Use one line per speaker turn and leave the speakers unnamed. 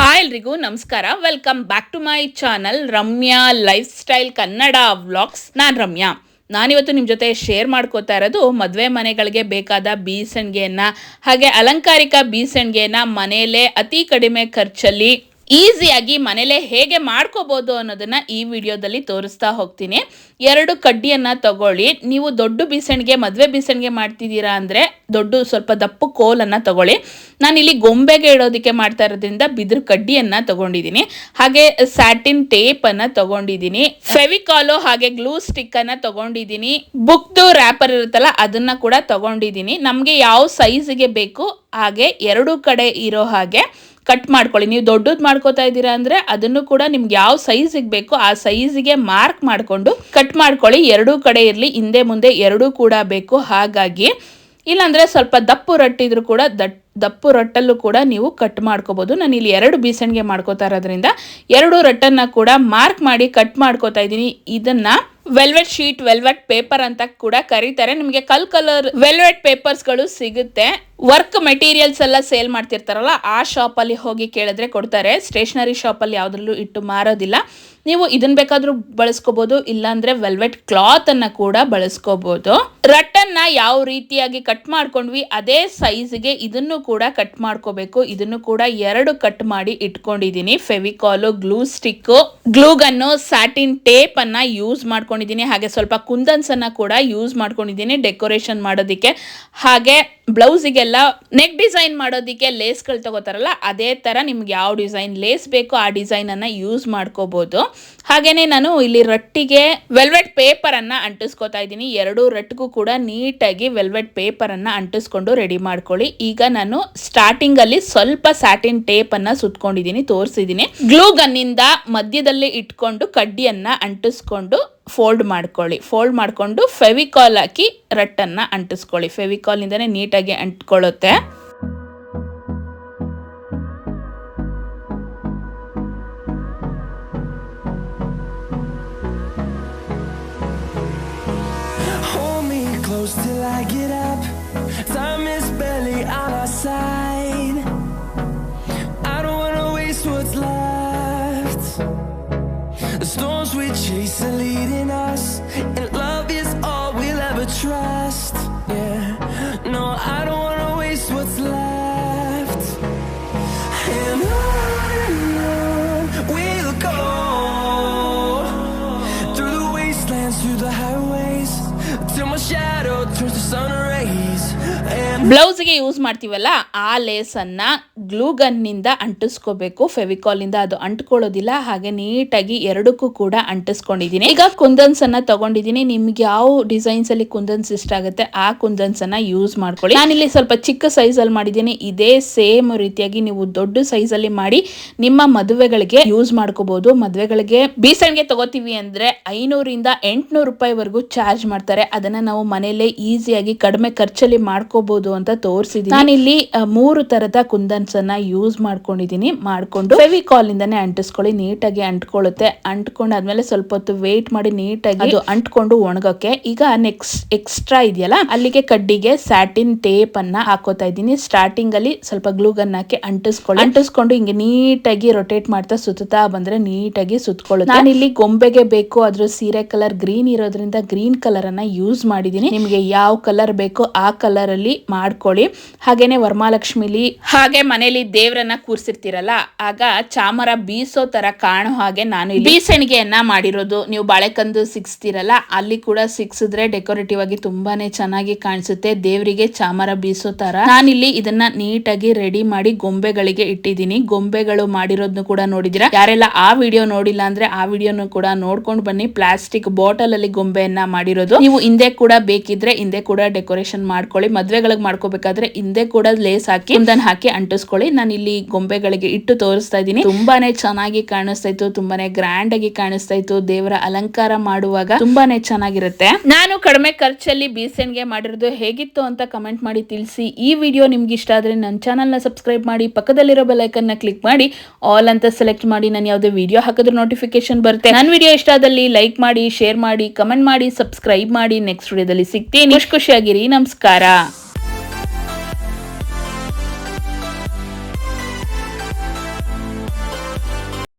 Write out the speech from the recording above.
Hi ಎಲ್ರಿಗೂ, ನಮಸ್ಕಾರ. Welcome back to my channel Ramya life style Kannada vlogs ನಾನು ರಮ್ಯಾ. ನಾನಿವತ್ತು ನಿಮ್ಮ ಜೊತೆ ಶೇರ್ ಮಾಡ್ಕೋತಾ ಇರೋದು ಮದುವೆ ಮನೆಗಳಿಗೆ ಬೇಕಾದ ಬೀಸಣಿಗೆಯನ್ನು, ಹಾಗೆ ಅಲಂಕಾರಿಕ ಬೀಸಣಿಗೆಯನ್ನು ಮನೆಯಲ್ಲೇ ಅತಿ ಕಡಿಮೆ ಖರ್ಚಲ್ಲಿ ಈಸಿಯಾಗಿ ಮನೇಲೇ ಹೇಗೆ ಮಾಡ್ಕೋಬೋದು ಅನ್ನೋದನ್ನ ಈ ವಿಡಿಯೋದಲ್ಲಿ ತೋರಿಸ್ತಾ ಹೋಗ್ತೀನಿ. ಎರಡು ಕಡ್ಡಿಯನ್ನು ತಗೊಳ್ಳಿ. ನೀವು ದೊಡ್ಡ ಬೀಸಣಿಗೆ, ಮದುವೆ ಬೀಸಣಿಗೆ ಮಾಡ್ತಿದ್ದೀರಾ ಅಂದರೆ ದೊಡ್ಡ ಸ್ವಲ್ಪ ದಪ್ಪು ಕೋಲನ್ನು ತಗೊಳ್ಳಿ. ನಾನು ಇಲ್ಲಿ ಗೊಂಬೆಗೆ ಇಡೋದಕ್ಕೆ ಮಾಡ್ತಾ ಇರೋದ್ರಿಂದ ಬಿದಿರು ಕಡ್ಡಿಯನ್ನು ತಗೊಂಡಿದ್ದೀನಿ. ಹಾಗೆ ಸ್ಯಾಟಿನ್ ಟೇಪನ್ನು ತಗೊಂಡಿದ್ದೀನಿ. ಫೆವಿಕಾಲು ಹಾಗೆ ಗ್ಲೂ ಸ್ಟಿಕ್ಕನ್ನು ತಗೊಂಡಿದ್ದೀನಿ. ಬುಕ್ದು ರ್ಯಾಪರ್ ಇರುತ್ತಲ್ಲ, ಅದನ್ನ ಕೂಡ ತಗೊಂಡಿದ್ದೀನಿ. ನಮಗೆ ಯಾವ ಸೈಜಿಗೆ ಬೇಕು, ಹಾಗೆ ಎರಡು ಕಡೆ ಇರೋ ಹಾಗೆ ಕಟ್ ಮಾಡ್ಕೊಳ್ಳಿ. ನೀವು ದೊಡ್ಡದು ಮಾಡ್ಕೋತಾ ಇದ್ದೀರಾ ಅಂದರೆ ಅದನ್ನು ಕೂಡ ನಿಮ್ಗೆ ಯಾವ ಸೈಜಿಗೆ ಬೇಕು ಆ ಸೈಜಿಗೆ ಮಾರ್ಕ್ ಮಾಡಿಕೊಂಡು ಕಟ್ ಮಾಡ್ಕೊಳ್ಳಿ. ಎರಡೂ ಕಡೆ ಇರಲಿ, ಹಿಂದೆ ಮುಂದೆ ಎರಡೂ ಕೂಡ ಬೇಕು. ಹಾಗಾಗಿ ಇಲ್ಲಾಂದರೆ ಸ್ವಲ್ಪ ದಪ್ಪು ರಟ್ಟಿದ್ರು ಕೂಡ ದಟ್, ದಪ್ಪು ರಟ್ಟಲ್ಲೂ ಕೂಡ ನೀವು ಕಟ್ ಮಾಡ್ಕೋಬೋದು. ನಾನು ಇಲ್ಲಿ ಎರಡು ಬೀಸಣಿಗೆ ಮಾಡ್ಕೋತಾ ಇರೋದ್ರಿಂದ ಎರಡು ರಟ್ಟನ್ನು ಕೂಡ ಮಾರ್ಕ್ ಮಾಡಿ ಕಟ್ ಮಾಡ್ಕೋತಾ ಇದ್ದೀನಿ. ಇದನ್ನು ವೆಲ್ವೆಟ್ ಶೀಟ್, ವೆಲ್ವೆಟ್ ಪೇಪರ್ ಅಂತ ಕೂಡ ಕರೀತಾರೆ. ನಿಮಗೆ ಕಲ್ ಕಲರ್ ವೆಲ್ವೆಟ್ ಪೇಪರ್ಸ್ಗಳು ಸಿಗುತ್ತೆ. ವರ್ಕ್ ಮೆಟೀರಿಯಲ್ಸ್ ಎಲ್ಲ ಸೇಲ್ ಮಾಡ್ತಿರ್ತಾರಲ್ಲ, ಆ ಶಾಪಲ್ಲಿ ಹೋಗಿ ಕೇಳಿದ್ರೆ ಕೊಡ್ತಾರೆ. ಸ್ಟೇಷನರಿ ಶಾಪಲ್ಲಿ ಯಾವುದರಲ್ಲೂ ಇಟ್ಟು ಮಾರೋದಿಲ್ಲ. ನೀವು ಇದನ್ನ ಬೇಕಾದರೂ ಬಳಸ್ಕೋಬಹುದು ಇಲ್ಲಾಂದ್ರೆ ವೆಲ್ವೆಟ್ ಕ್ಲಾತ್ ಅನ್ನ ಕೂಡ ಬಳಸ್ಕೋಬಹುದು ರಟ್ಟನ್ನ ಯಾವ ರೀತಿಯಾಗಿ ಕಟ್ ಮಾಡ್ಕೊಂಡ್ವಿ, ಅದೇ ಸೈಜ್ಗೆ ಇದನ್ನು ಕೂಡ ಕಟ್ ಮಾಡ್ಕೋಬೇಕು. ಇದನ್ನು ಕೂಡ ಎರಡು ಕಟ್ ಮಾಡಿ ಇಟ್ಕೊಂಡಿದ್ದೀನಿ. Fevicol glue stick glue gun satin tape ಅನ್ನ ಯೂಸ್ ಮಾಡ್ಕೊಂಡಿದ್ದೀನಿ. ಹಾಗೆ ಸ್ವಲ್ಪ ಕುಂದನ್ಸ್ ಅನ್ನ ಕೂಡ ಯೂಸ್ ಮಾಡ್ಕೊಂಡಿದ್ದೀನಿ ಡೆಕೋರೇಷನ್ ಮಾಡೋದಕ್ಕೆ. ಹಾಗೆ ಬ್ಲೌಸಿಗೆಲ್ಲ ನೆಕ್ ಡಿಸೈನ್ ಮಾಡೋದಕ್ಕೆ ಲೇಸ್ಗಳು ತಗೋತಾರಲ್ಲ, ಅದೇ ಥರ ನಿಮ್ಗೆ ಯಾವ ಡಿಸೈನ್ ಲೇಸ್ ಬೇಕೋ ಆ ಡಿಸೈನನ್ನು ಯೂಸ್ ಮಾಡ್ಕೋಬೋದು. ಹಾಗೆಯೇ ನಾನು ಇಲ್ಲಿ ರಟ್ಟಿಗೆ ವೆಲ್ವೆಟ್ ಪೇಪರನ್ನು ಅಂಟಿಸ್ಕೋತಾ ಇದ್ದೀನಿ. ಎರಡು ರಟ್ಟಿಗೂ ಕೂಡ ನೀಟಾಗಿ ವೆಲ್ವೆಟ್ ಪೇಪರನ್ನು ಅಂಟಿಸ್ಕೊಂಡು ರೆಡಿ ಮಾಡ್ಕೊಳ್ಳಿ. ಈಗ ನಾನು ಸ್ಟಾರ್ಟಿಂಗಲ್ಲಿ ಸ್ವಲ್ಪ ಸ್ಯಾಟಿನ್ ಟೇಪನ್ನು ಸುತ್ಕೊಂಡಿದ್ದೀನಿ, ತೋರಿಸಿದ್ದೀನಿ. ಗ್ಲೂ ಗನ್ನಿಂದ ಮಧ್ಯದಲ್ಲಿ ಇಟ್ಕೊಂಡು ಕಡ್ಡಿಯನ್ನು ಅಂಟಿಸ್ಕೊಂಡು ಫೋಲ್ಡ್ ಮಾಡ್ಕೊಳ್ಳಿ ಫೋಲ್ಡ್ ಮಾಡಿಕೊಂಡು ಫೆವಿಕಾಲ್ ಹಾಕಿ ರಟ್ಟನ್ನು ಅಂಟಿಸ್ಕೊಳ್ಳಿ ಫೆವಿಕಾಲಿಂದನೇ ನೀಟಾಗಿ ಅಂಟ್ಕೊಳ್ಳುತ್ತೆ
Hold me close till I get up. Time is barely on our side. I don't wanna waste what's left. The storms we chase are leading
ಬ್ಲೌಸ್ಗೆ ಯೂಸ್ ಮಾಡ್ತೀವಲ್ಲ, ಆ ಲೇಸನ್ನು ಗ್ಲೂಗನ್ನಿಂದ ಅಂಟಿಸ್ಕೋಬೇಕು. ಫೆವಿಕಾಲಿಂದ ಅದು ಅಂಟ್ಕೊಳ್ಳೋದಿಲ್ಲ, ಹಾಗೆ ನೀಟಾಗಿ ಎರಡಕ್ಕೂ ಕೂಡ ಅಂಟಿಸ್ಕೊಂಡಿದ್ದೀನಿ. ಈಗ ಕುಂದನ್ಸನ್ನು ತಗೊಂಡಿದ್ದೀನಿ. ನಿಮ್ಗೆ ಯಾವ ಡಿಸೈನ್ಸ್ ಅಲ್ಲಿ ಕುಂದನ್ಸ್ ಇಷ್ಟ ಆಗುತ್ತೆ, ಆ ಕುಂದನ್ಸನ್ನು ಯೂಸ್ ಮಾಡ್ಕೊಳ್ಳಿ. ನಾನಿಲ್ಲಿ ಸ್ವಲ್ಪ ಚಿಕ್ಕ ಸೈಜಲ್ಲಿ ಮಾಡಿದ್ದೀನಿ. ಇದೇ ಸೇಮ್ ರೀತಿಯಾಗಿ ನೀವು ದೊಡ್ಡ ಸೈಜಲ್ಲಿ ಮಾಡಿ ನಿಮ್ಮ ಮದುವೆಗಳಿಗೆ ಯೂಸ್ ಮಾಡ್ಕೋಬಹುದು ಮದುವೆಗಳಿಗೆ ಬೀಸಣಿಗೆ ತಗೋತೀವಿ ಅಂದ್ರೆ ಐನೂರಿಂದ ಎಂಟುನೂರು ರೂಪಾಯಿವರೆಗೂ ಚಾರ್ಜ್ ಮಾಡ್ತಾರೆ. ಅದನ್ನ ನಾವು ಮನೆಯಲ್ಲೇ ಈಸಿಯಾಗಿ ಕಡಿಮೆ ಖರ್ಚಲ್ಲಿ ಮಾಡ್ಕೋಬಹುದು ಅಂತ ತೋರಿಸಿದೀನಿ. ನಾನು ಇಲ್ಲಿ ಮೂರು ತರದ ಕುಂದನ್ಸ್ ಅನ್ನ ಯೂಸ್ ಮಾಡ್ಕೊಂಡಿದೀನಿ ಮಾಡ್ಕೊಂಡು ಫೆವಿಕಾಲ್ ಇಂದಾನೆ ಅಂಟಿಸ್ಕೊಳ್ಳಿ ನೀಟಾಗಿ ಅಂಟ್ಕೊಳ್ಳುತ್ತೆ. ಅಂಟ್ಕೊಂಡಾದ್ಮೇಲೆ ಸ್ವಲ್ಪ ಹೊತ್ತು ವೇಟ್ ಮಾಡಿ ನೀಟಾಗಿ ಅದು ಅಂಟ್ಕೊಂಡು ಒಣಗಕ್ಕೆ ಈಗ ನೆಕ್ಸ್ಟ್ ಎಕ್ಸ್ಟ್ರಾ ಇದೆಯಲ್ಲ ಅಲ್ಲಿಗೆ ಕಡ್ಡಿಗೆ ಸ್ಯಾಟಿನ್ ಟೇಪ್ ಅನ್ನ ಹಾಕೋತಾ ಇದ್ದೀನಿ. ಸ್ಟಾರ್ಟಿಂಗ್ ಅಲ್ಲಿ ಸ್ವಲ್ಪ ಗ್ಲೂಗನ್ ಹಾಕಿ ಅಂಟಿಸ್ಕೊಳ್ಳಿ. ಅಂಟಿಸ್ಕೊಂಡು ಹಿಂಗೆ ನೀಟಾಗಿ ರೊಟೇಟ್ ಮಾಡ್ತಾ ಸುತ್ತಾ ಬಂದ್ರೆ ನೀಟಾಗಿ ನಾನು ಇಲ್ಲಿ ಗೊಂಬೆಗೆ ಬೇಕು ಅದ್ರ ಸೀರೆ ಕಲರ್ ಗ್ರೀನ್ ಇರೋದ್ರಿಂದ ಗ್ರೀನ್ ಕಲರ್ ಅನ್ನ ಯೂಸ್ ಮಾಡಿದೀನಿ. ನಿಮ್ಗೆ ಯಾವ ಕಲರ್ ಬೇಕೋ ಆ ಕಲರ್ ಅಲ್ಲಿ ಮಾಡ್ಕೊಳ್ಳಿ. ಹಾಗೇನೆ ವರಮಹಾಲಕ್ಷ್ಮಿಲಿ ಹಾಗೆ ಮನೇಲಿ ದೇವ್ರನ್ನ ಕೂರ್ಸಿರ್ತೀರಲ್ಲ, ಆಗ ಚಾಮರ ಬೀಸೋ ತರ ಕಾಣೋ ಹಾಗೆ ನಾನು ಬೀಸಣಿಗೆಯನ್ನ ಮಾಡಿರೋದು. ನೀವು ಬಾಳೆಕಂದು ಸಿಗ್ಸ್ತಿರಲ್ಲ, ಅಲ್ಲಿ ಕೂಡ ಸಿಕ್ಸಿದ್ರೆ ಡೆಕೋರೇಟಿವ್ ಆಗಿ ತುಂಬಾನೇ ಚೆನ್ನಾಗಿ ಕಾಣಿಸುತ್ತೆ. ದೇವರಿಗೆ ಚಾಮರ ಬೀಸೋ ತರ. ನಾನಿಲ್ಲಿ ಇದನ್ನ ನೀಟಾಗಿ ರೆಡಿ ಮಾಡಿ ಗೊಂಬೆಗಳಿಗೆ ಇಟ್ಟಿದ್ದೀನಿ. ಗೊಂಬೆಗಳು ಮಾಡಿರೋದ್ನು ಕೂಡ ನೋಡಿದಿರ ಯಾರೆಲ್ಲ ಆ ವಿಡಿಯೋ ನೋಡಿಲ್ಲ ಅಂದ್ರೆ ಆ ವಿಡಿಯೋನು ಕೂಡ ನೋಡ್ಕೊಂಡು ಬನ್ನಿ. ಪ್ಲಾಸ್ಟಿಕ್ ಬಾಟಲ್ ಅಲ್ಲಿ ಗೊಂಬೆಯನ್ನ ಮಾಡಿರೋದು. ನೀವು ಹಿಂದೆ ಕೂಡ ಬೇಕಿದ್ರೆ ಹಿಂದೆ ಕೂಡ ಡೆಕೋರೇಷನ್ ಮಾಡ್ಕೊಳ್ಳಿ. ಮದ್ವೆಗಳಿಗೆ ಮಾಡ್ಕೋಬೇಕಾದ್ರೆ ಹಿಂದೆ ಕೂಡ ಲೇಸ್ ಹಾಕಿ ಕುಂದನ್ ಹಾಕಿ ಅಂಟಿಸ್ಕೊಳ್ಳಿ. ನಾನು ಇಲ್ಲಿ ಗೊಂಬೆಗಳಿಗೆ ಇಟ್ಟು ತೋರಿಸ್ತಾ ಇದ್ದೀನಿ. ತುಂಬಾನೇ ಚೆನ್ನಾಗಿ ಕಾಣಿಸ್ತಾ ಇತ್ತು, ತುಂಬಾನೇ ಗ್ರ್ಯಾಂಡ್ ಆಗಿ ಕಾಣಿಸ್ತಾ ಇತ್ತು. ದೇವರ ಅಲಂಕಾರ ಮಾಡುವಾಗ ತುಂಬಾನೇ ಚೆನ್ನಾಗಿರುತ್ತೆ. ನಾನು ಕಡಿಮೆ ಖರ್ಚಲ್ಲಿ ಬೀಸಣಿಗೆ ಮಾಡಿರೋದು ಹೇಗಿತ್ತು ಅಂತ ಕಮೆಂಟ್ ಮಾಡಿ ತಿಳಿಸಿ. ಈ ವಿಡಿಯೋ ನಿಮ್ಗೆ ಇಷ್ಟ ಆದ್ರೆ ನನ್ನ ಚಾನಲ್ನ ಸಬ್ಸ್ಕ್ರೈಬ್ ಮಾಡಿ, ಪಕ್ಕದಲ್ಲಿರೋ ಬೆಲೈಕನ್ನ ಕ್ಲಿಕ್ ಮಾಡಿ ಆಲ್ ಅಂತ ಸೆಲೆಕ್ಟ್ ಮಾಡಿ, ನಾನು ಯಾವುದೇ ವಿಡಿಯೋ ಹಾಕಿದ್ರೆ ನೋಟಿಫಿಕೇಶನ್ ಬರುತ್ತೆ. ನನ್ನ ವಿಡಿಯೋ ಇಷ್ಟ ಆದಲ್ಲಿ ಲೈಕ್ ಮಾಡಿ ಶೇರ್ ಮಾಡಿ ಕಮೆಂಟ್ ಮಾಡಿ ಸಬ್ಸ್ಕ್ರೈಬ್ ಮಾಡಿ ನೆಕ್ಸ್ಟ್ ವಿಡಿಯೋದಲ್ಲಿ ಸಿಗ್ತೀನಿ. ಖುಷಿ ಖುಷಿಯಾಗಿರಿ. ನಮಸ್ಕಾರ.